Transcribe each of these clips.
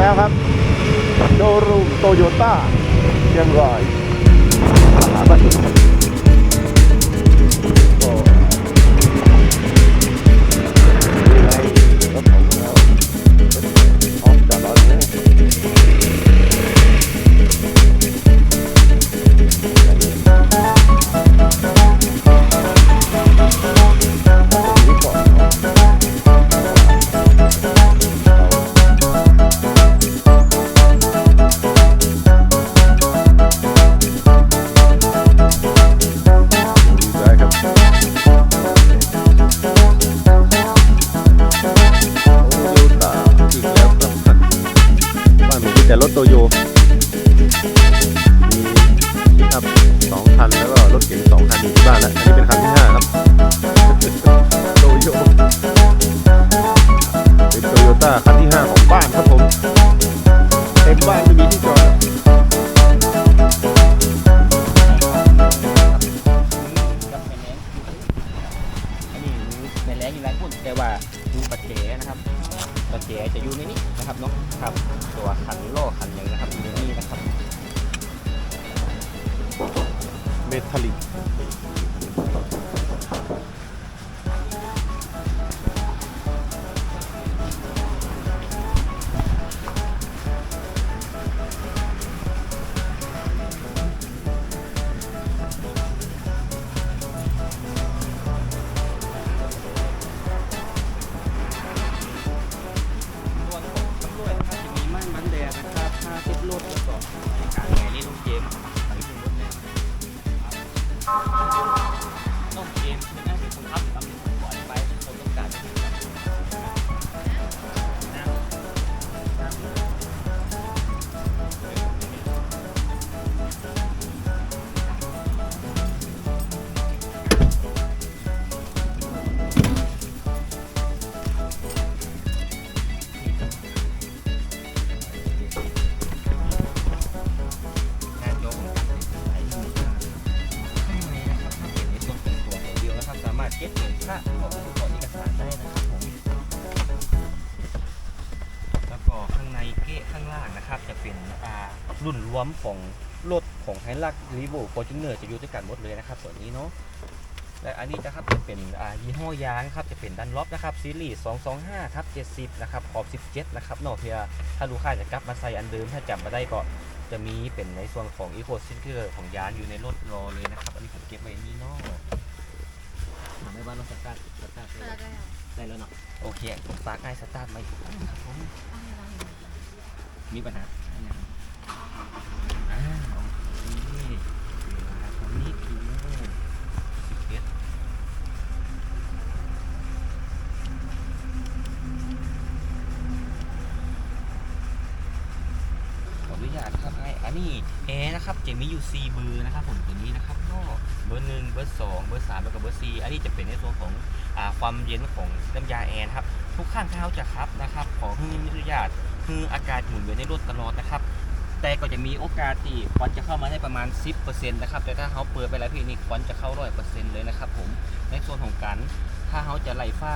แล้วครับ โชว์รูมโตโยต้าเชียงราย แต่รถโตโยมีพิกอัพสองคันแล้วก็รถเก๋งสองคันอยู่ที่บ้านแล้วอันนี้เป็นคันที่ห้าครับโตโยเป็นโตโยต้าคันที่ห้าของบ้านครับผมเต็มบ้านไม่มีที่จอดกับแม่แรงอันนี้แม่แรงอยู่หลายคนแต่ว่าดูปัจเจนะครับ ปัจเจจะอยู่ในนี้นะครับเนาะครับ ตัวขันโล่ขันอย่างนะครับอยู่ในนี้นะครับ เมทัลลิก ก็ขอเอกสารได้นะครับผมแล้วก็ข้างในเกะข้างล่างนะครับ จะเป็นอ่ารุ่นรวมของรถของไฮลักรีโวฟอร์จูเนอร์จะอยู่ด้วยกันหมดเลยนะครับ ส่วนนี้เนาะและอันนี้นะครับจะเป็นอ่ายี่ห้อยางนครับจะเป็นดันล็อปนะครับซีรีส์225ทับ70นะครับขอบ17นะครับนาะเพื่อถ้าลูกค้าจะกลับมาใส่อันเดิมถ้าจำมาได้ก็จะมีเป็นในส่วนของอีโคซินเกอร์ของยานอยู่ในรถรอเลยนะครับ อันนี้ผมเก็บไว้นี่เนาะ ให้บ้านเราสตาร์ทสตาร์ทได้ได้แล้วเนาะโอเคผมสตาร์ทได้สตาร์ทไหมครับผมมีปัญหาอะไรอย่างอ่าโอเคเวลาตอนนี้กี่โมงสิบเอ็ดขออนุญาตครับไอ้อันนี้แอร์นะครับจะมีอยู่4เบอร์นะครับผมตัวนี้นะครับก็ บอร์หนึ่งเบอร์สองเบอร์สามแล้วก็เบอร์สี่อันนี้จะเป็นในส่วนของอความเย็นของน้ำยาแอร์ครับ ทุกข้างเท้าจะครับนะครับ ขอให้อนุญาตคืออากาศหมุนเวียนในรถตลอดนะครับ แต่ก็จะมีโอกาสที่ควันจะเข้ามาได้ประมาณ 10%นะครับ แต่ถ้าเขาเปิดไปแล้วพี่นี่ควันจะเข้าร้อยเปอร์เซ็นต์เลยนะครับผม ในส่วนของการถ้าเขาจะไล่ฟ้า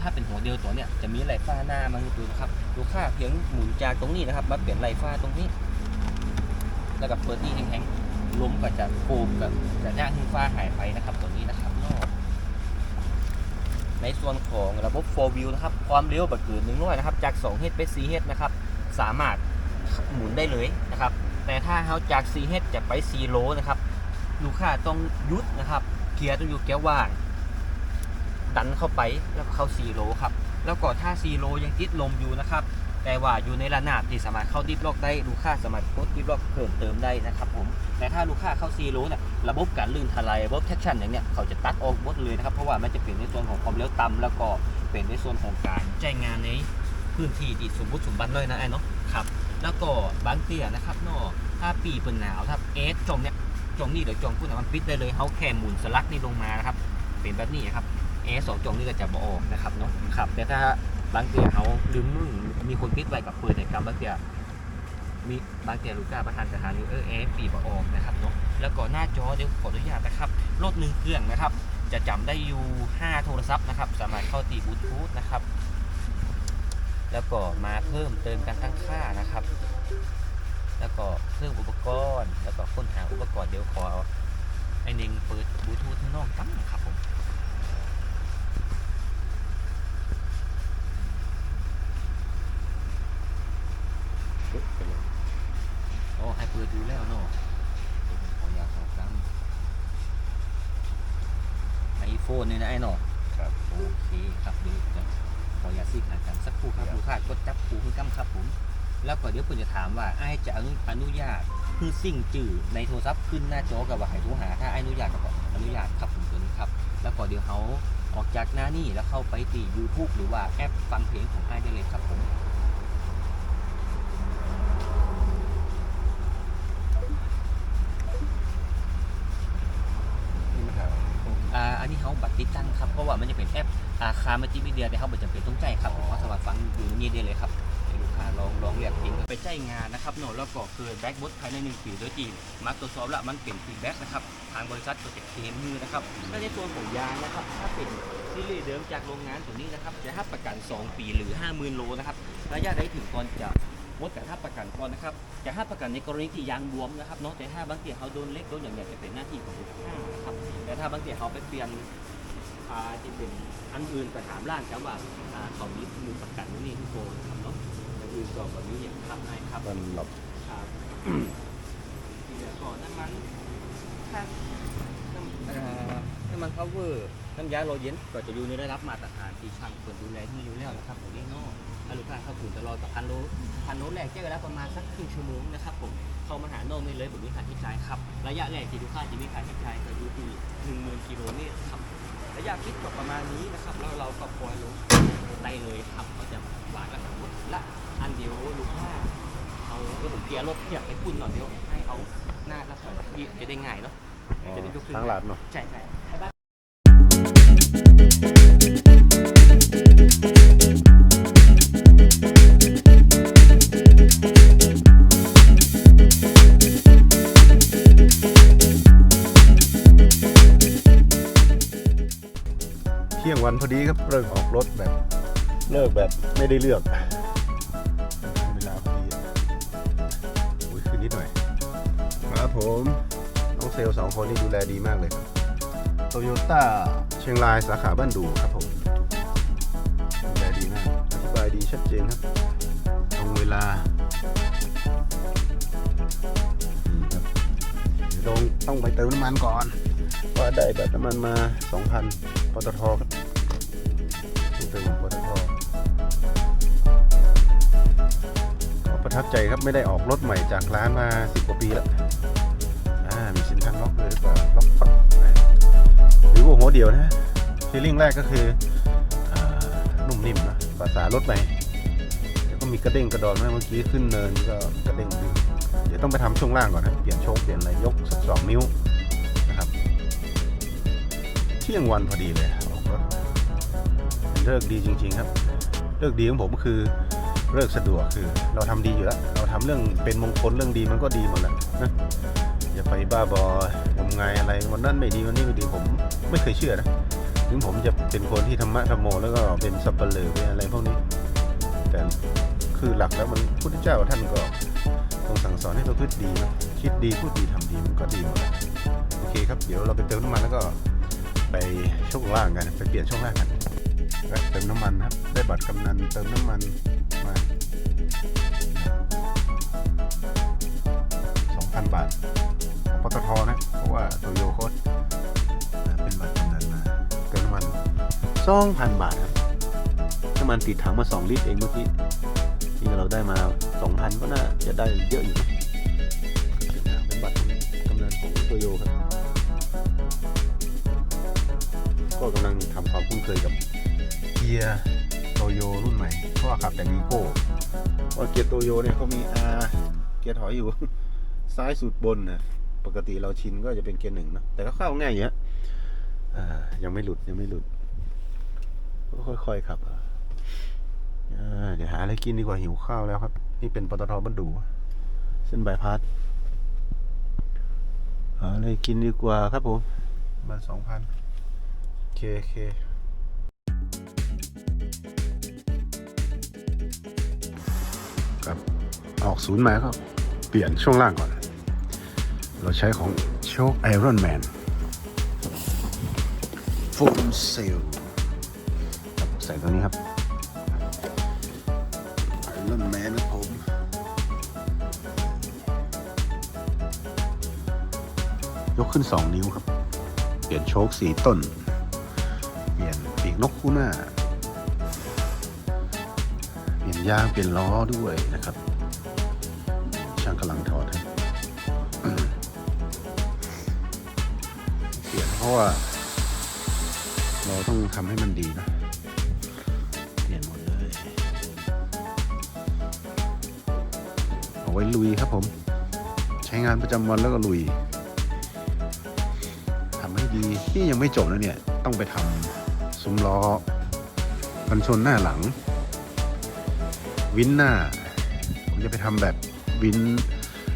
ถ้าเป็นหัวเดียวตัวเนี้ยจะมีไหลฟ้าหน้ามาให้ดูนะครับดูค่าเพียงหมุนจากตรงนี้นะครับมาเปลี่ยนไหลฟ้าตรงนี้ แล้วก็เปิดที่แข็งๆ ล้มก็จะโฟมกับจะย่างขึ้นฟ้าหายไปนะครับตัวนี้นะครับนอกในส่วนของระบบ4 wheel นะครับ ความเร็วแบบเกิน100นะครับ จาก2 h ไป4 h นะครับ สามารถหมุนได้เลยนะครับ แต่ถ้าเขาจาก4 h จะไป4โลนะครับ ลูกค้าต้องยุดนะครับ เกียร์ต้องอยู่เกียร์ว่าง ดันเข้าไปแล้วเข้า4โลครับ แล้วก็ถ้า4โลยังติดลมอยู่นะครับ แต่ว่าอยู่ในระนาบที่สามารถเข้าดิฟล็อกได้ลูกค้าสามารถกดดิฟล็อกเพิ่มเติมได้นะครับผมแต่ถ้าลูกค้าเข้า4โลเนี่ยระบบการลื่นถลายระบบแท็กชั่นอย่างเนี้ยเขาจะตัดออกหมดเลยนะครับเพราะว่ามันจะเป็นในส่วนของความเร็วต่ำแล้วก็เป็นในส่วนของการใช้งงานในพื้นที่ที่สมบูรณ์สมบัติเลยนะไอ้เนาะครับแล้วก็บางเตี้ยนะครับเนาะถ้าปีเป็นหนาวถ้าเอสจงเนี้ยจงนี่หรือจงพุ่นมันปิดได้เลยเขาแค่หมุนสลักนี่ลงมานะครับเป็นแบบนี้ครับเอสสองจงนี่ก็จะบออกนะครับเนาะครับแต่ถ้า บางเตียเขาลืมมือมีคนปิดไว้กับเปิดในกรรมบางเตียมีบางเตียลูก้าประธานสถานอยู่เออเอฟปีบออกนะครับเนาะแล้วก็หน้าจอเดี๋ยวขออนุญาตนะครับรถหนึ่งเครื่องนะครับ จะจำได้อยู่ 5 โทรศัพท์นะครับ สามารถเข้าตีบลูทูธนะครับ แล้วก็มาเพิ่มเติมการตั้งค่านะครับ แล้วก็เพิ่มอุปกรณ์ แล้วก็ค้นหาอุปกรณ์เดี๋ยวขอไอเน่งเปิดบลูทูธข้างนอกตั้งนะครับผม อ๋อให้เปิดดูแล้วเนาะเดี๋ยวผมขออยากขอครั้ง ไอโฟนนี่นะไอ้เนาะครับ โอเคครับเดี๋ยวจะขออยากซีกหากันสักครู่ครับครับ ลูกค้ากดจับคูคือกำครับผม แล้วก็เดี๋ยวผมจะถามว่าไอ้จะอนุอนุญาตคือสิ่งจื่อในโทรศัพท์ขึ้นหน้าจอกับว่าให้โทรหาถ้าไอ้อนุญาตก็บอกอนุญาตครับผมตัวนี้ครับ แล้วก็เดี๋ยวเขาออกจากหน้านี่แล้วเข้าไปตี YouTube หรือว่าแอปฟังเพลงของไอ้ได้เลยครับผม นี่มาถาม อ่าอันนี้เขาบัตรติดตั้งครับ เพราะว่ามันจะเป็นแอปอาคา มัลติมีเดียแต่เขาบัตรจำเป็นต้องใจายครับผมว่าสามารถฟังอยู่ในนี้ได้เลยครับให้ลูกค้าลองลองเรียกทิ้งไปใจายงานนะครับโน้ตแล้วก็เกิดแบ็กบดภายในหนึ่งปีโดยจีนมาตรวจสอบแล้วมันเป็นฟีดแบ็กนะครับทางบริษัทก็จะเคลมมือนะครับและในส่วนของยางนะครับถ้าเป็นซีรีส์เดิมจากโรงงานตัวนี้นะครับจะให้ประกัน 2 ปีหรือ 50,000โลนะครับระยะได้ถึงก่อนจะหมดแต่ถ้าประกันก่อนนะครับจะให้ประกันในกรณีที่ยางบวมนะครับเนาะแต่ถ้าบางทีเขาโดนเล็กโดนอย่างเงี้ยจะเป็นหน้าที่ของลูกค้านะครับแต่ถ้าบางทีเขาไปเปลี่ยน อ่าที่เป็นอันอื่นก็ถามร้านครับว่าอ่าเขามีมือประกันนี่ทุกคนครับเนาะอันอื่นก็แบบนี้อย่างครับให้ครับ มันหลับครับทีเดียวก่อนน้ำมันถ้าน้ำเอ่อน้ำมันพาวเวอร์น้ำยาโรเย็นก็จะอยู่ในระดับมาตรฐานที่ช่างควรดูแลที่อยู่แล้วนะครับผมนี่เนาะถ้าลูกค้าเข้าถึงจะรอกับพันโลพันโลแรกใช้เวลาประมาณสักครึ่งชั่วโมงนะครับผมเข้ามาหาโน่ไม่เลยแบบนี้ค่าใช้จ่ายครับ ระยะแรกที่ลูกค้าจะมีค่าใช้จ่ายก็อยู่ที่หนึ่งหมื่นกิโลเมตรครับ ระยะคิดก็ประมาณนี้นะครับแล้วเราก็ปล่อยลงได้เลยครับเขาจะวางแล้วสมมติละอันเดียวลูกค้าเอารถผมเกียร์รถเกียร์ไปปุ่นหน่อยเดียวให้เอาหน้าแล้วถอยที่จะได้ง่ายเนาะอ๋อจะได้ยกขึ้นทางหลัดเนาะใช่ใช่ให้บ้าน เลิกแบบไม่ได้เลือกเวลาพอดีอะโอ้ยคืนนิดหน่อย ครับผม น้องเซลล์สองคนนี่ดูแลดีมากเลยครับโตโยต้าเชียงรายสาขาบ้านดูครับผมดูแลดีมากอธิบายดีชัดเจนครับตรงเวลานี่ครับเดี๋ยวต้องต้องไปเติมน้ำมันก่อนว่าได้แบบน้ำมันมา 2,000ปตทครับ ประทับใจครับไม่ได้ออกรถใหม่จากร้านมา10กว่าปีแล้วอ่ามีสินทางล็อกเลยหรือเปล่าล็อกปั๊บหรือว่าหัวเดียวนะฟีลลิ่งแรกก็คืออนุ่มนิ่มนะภาษารถใหม่แล้วก็มีกระเด้งกระดอนเมื่อกี้ขึ้นเนินก็กระเด้งดึงเดี๋ยวต้องไปทำช่วงล่างก่อนนะเปลี่ยนโชคเปลี่ยนอะไรยกสักสองนิ้วนะครับ เที่ยงวันพอดีเลยออกรถเป็นเลิกดีจริง ๆ ครับเลิกดีของผมก็คือ เลิกสะดวกคือเราทำดีอยู่แล้ว เราทำเรื่องเป็นมงคลเรื่องดีมันก็ดีหมดแล้วนะอย่าไปบ้าบองมงายอะไรวันนั้นไม่ดีวันนี้ไม่ดีผมไม่เคยเชื่อนะถึงผมจะเป็นคนที่ธรรมะธรรมโมแล้วก็เป็นสับเปลือเป็นอะไรพวกนี้ แต่คือหลักแล้วมันพุทธเจ้าท่านก็ทรงสั่งสอนให้ประพฤติดีนะคิดดีพูดดีทำดีมันก็ดีหมดโอเคครับเดี๋ยวเราไปเติมน้ำมันแล้วก็ไปช่วงล่างกัน ไปเปลี่ยนช่วงล่างกันเติมน้ำมันครับ ได้บัตรกำนันเติมน้ำมันานบาทของปตทนะ เพราะว่าโตโยโคตเป็นบัตรกำนันมาเติมน้ำมัน2,000บาทครับน้ำมันติดถังมา 2 ลิตรเองเมื่อกี้ที่เราได้มา 2,000 ก็น่าจะได้เยอะอยู่เป็นบัตรกำนันของโตโยครับ ก็กำลังทำความคุ้นเคยกับเกียร์โตโยรุ่นใหม่ เพราะว่าขับแต่วีโก้ว่าเกียร์โตโยเนี่ยเขามีอาเกียร์ถอยอยู่ ซ้ายสุดบนนะปกติเราชินก็จะเป็นเกียร์หนึ่งเนอะแต่ก็เข้าง่ายอยู่ฮะอ่ายังไม่หลุดยังไม่หลุดก็ค่อยๆขับอะอ่าเดี๋ยวหาอะไรกินดีกว่าหิวข้าวแล้วครับ นี่เป็นปตทบันดู เส้นบายพาสหาอะไรกินดีกว่าครับผมมาสองพันโอเคโอเคออกศูนย์มาก็เปลี่ยนช่วงล่างก่อน เราใช้ของโชคไอรอนแมนฟูลเซลใส่ตัวนี้ครับไอรอนแมนนะผมยกขึ้น 2 นิ้วครับ เปลี่ยนโชคสีต้น เปลี่ยนปีกนกคู่หน้า เปลี่ยนยางเปลี่ยนล้อด้วยนะครับ ราะว่า เราต้องทำให้มันดีนะเปลี่ยนหมดเลยเอาไว้ลุยครับผม ใช้งานประจำวันแล้วก็ลุยทำให้ดีนี่ยังไม่จบนะเนี่ย ต้องไปทำซุ้มล้อกันชนหน้าหลัง วินหน้า ผมจะไปทำแบบวิน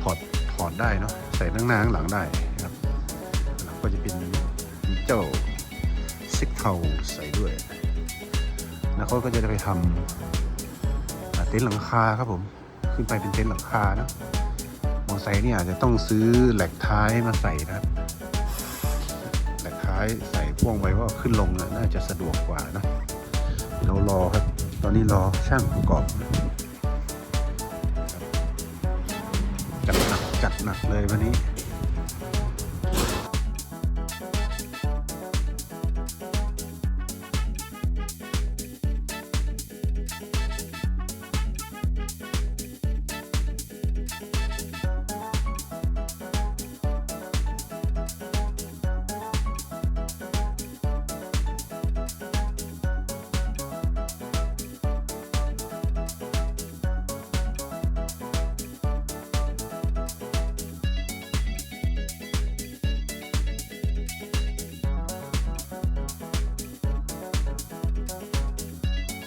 ถอดถอดได้เนาะใส่ทั้งหน้าทั้งหลังได้นะครับหลังก็จะเป็น เจ้าซิกเทาใส่ด้วยแล้วเขาก็จะไปทำเต็นท์หลังคาครับผม ขึ้นไปเป็นเต็นท์หลังคานะมอไซค์เนี่ยอาจจะต้องซื้อแหลกท้ายมาใส่นะครับ แหลกท้ายใส่พ่วงไว้ว่าขึ้นลงน่ะน่าจะสะดวกกว่านะเรารอครับ ตอนนี้รอช่างประกอบจัดหนักจัดหนักเลยวันนี้